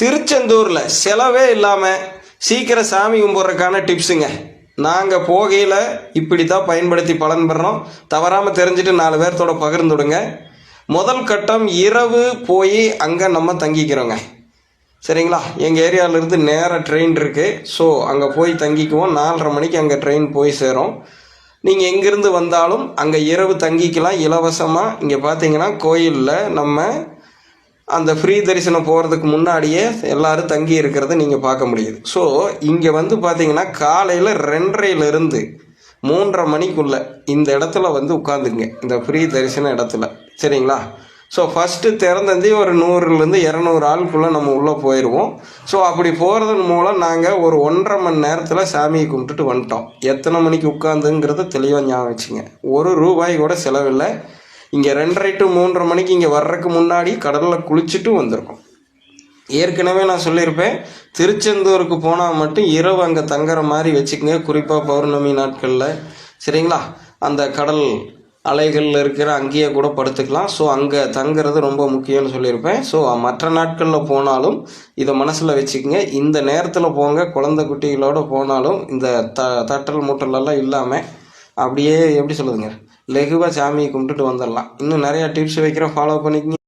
திருச்செந்தூரில் செலவே இல்லாமல் சீக்கிரம் சாமி கும்பிட்றதுக்கான டிப்ஸுங்க நாங்கள் போகையில் இப்படி தான் பயன்படுத்தி பலன் பெறோம் தவறாமல் தெரிஞ்சுட்டு நாலு பேர்த்தோட பகிர்ந்துடுங்க முதல் கட்டம் இரவு போய் அங்கே நம்ம தங்கிக்கிறோங்க. சரிங்களா? எங்கள் ஏரியாவிலேருந்து நேராக ட்ரெயின் இருக்குது ஸோ அங்கே போய் தங்கிக்குவோம். நாலரை மணிக்கு அங்கே ட்ரெயின் போய் சேரும். நீங்கள் எங்கேருந்து வந்தாலும் அங்கே இரவு தங்கிக்கலாம். இலவசமாக இங்கே பார்த்தீங்கன்னா கோயிலில் நம்ம அந்த ஃப்ரீ தரிசனம் போகிறதுக்கு முன்னாடியே எல்லாரும் தங்கி இருக்கிறத நீங்கள் பார்க்க முடியுது. ஸோ இங்கே வந்து பார்த்தீங்கன்னா காலையில் ரெண்டரையிலேருந்து மூன்றரை மணிக்குள்ள இந்த இடத்துல வந்து உட்காந்துங்க இந்த ஃப்ரீ தரிசன இடத்துல. சரிங்களா? ஸோ ஃபஸ்ட்டு திறந்தந்தி ஒரு நூறுலேருந்து இரநூறு ஆளுக்குள்ளே நம்ம உள்ளே போயிடுவோம் ஸோ அப்படி போகிறதன் மூலம் நாங்கள் ஒரு ஒன்றரை மணி நேரத்தில் சாமியை கும்பிட்டுட்டு வந்துட்டோம். எத்தனை மணிக்கு உட்காந்துங்கிறத தெளிவாக ஞாபகம் வச்சுங்க. ஒரு ரூபாய் கூட செலவில்லை. இங்கே ரெண்டரை டு மூன்றரை மணிக்கு இங்கே வர்றதுக்கு முன்னாடி கடலில் குளிச்சுட்டு வந்திருக்கோம். ஏற்கனவே நான் சொல்லியிருப்பேன் திருச்செந்தூருக்கு போனால் மட்டும் இரவு அங்கே தங்குற மாதிரி வச்சுக்கோங்க. குறிப்பாக பௌர்ணமி நாட்களில். சரிங்களா? அந்த கடல் அலைகளில் இருக்கிற அங்கேயே கூட படுத்துக்கலாம். ஸோ அங்கே தங்குறது ரொம்ப முக்கியம்னு சொல்லியிருப்பேன். ஸோ மற்ற நாட்களில் போனாலும் இதை மனசில் வச்சுக்கோங்க. இந்த நேரத்தில் போங்க. குழந்தை குட்டிகளோடு போனாலும் இந்த த தட்டல் மூட்டலெல்லாம் இல்லாமல் அப்படியே எப்படி சொல்லுதுங்க லெகுவாக சாமியை கும்பிட்டுட்டு வந்துடலாம் இன்னும் நிறையா டிப்ஸ் வைக்கிறேன் ஃபாலோ பண்ணிக்கங்க.